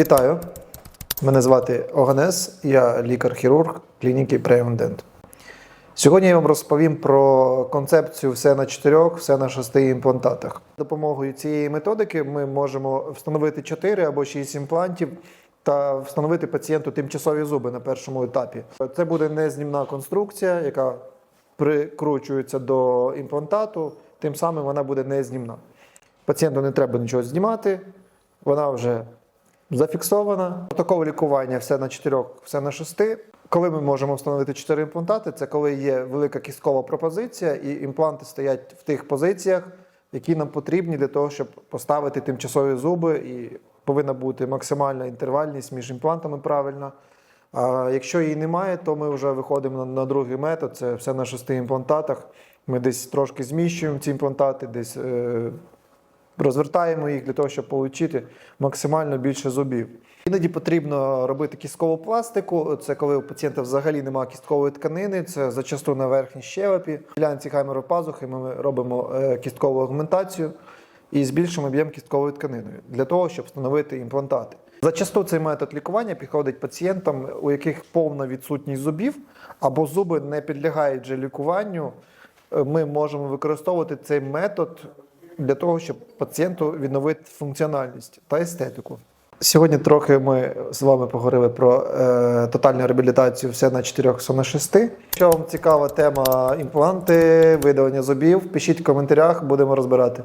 Вітаю! Мене звати Оганес, я лікар-хірург клініки Преондент. Сьогодні я вам розповім про концепцію все на чотирьох, все на шести імплантатах. Допомогою цієї методики ми можемо встановити 4 або 6 імплантів та встановити пацієнту тимчасові зуби на першому етапі. Це буде незнімна конструкція, яка прикручується до імплантату, тим самим вона буде незнімна. Пацієнту не треба нічого знімати, вона вже зафіксована. Протокол лікування все на 4, все на 6. Коли ми можемо встановити 4 імплантати, це коли є велика кісткова пропозиція, і імпланти стоять в тих позиціях, які нам потрібні для того, щоб поставити тимчасові зуби, і повинна бути максимальна інтервальність між імплантами правильна. А якщо її немає, то ми вже виходимо на, на другий метод. Це все на шести імплантатах. Ми десь трошки зміщуємо ці імплантати, десь е, розвертаємо їх для того, щоб отримати максимально більше зубів. Іноді потрібно робити кісткову пластику. Це коли у пацієнта взагалі немає кісткової тканини, це зачасту на верхній щелепі. В ділянці камеропазухи ми робимо е, кісткову агментацію і збільшуємо об'єм кісткової тканиною для того, щоб встановити імплантати. Зачасту цей метод лікування підходить пацієнтам, у яких повна відсутність зубів або зуби не підлягають вже лікуванню. Е, Ми можемо використовувати цей метод для того, щоб пацієнту відновити функціональність та естетику. Сьогодні трохи ми з вами поговорили про е, тотальну реабілітацію все на 4, все на 6. Якщо вам цікава тема імпланти, видалення зубів, пишіть в коментарях, будемо розбирати.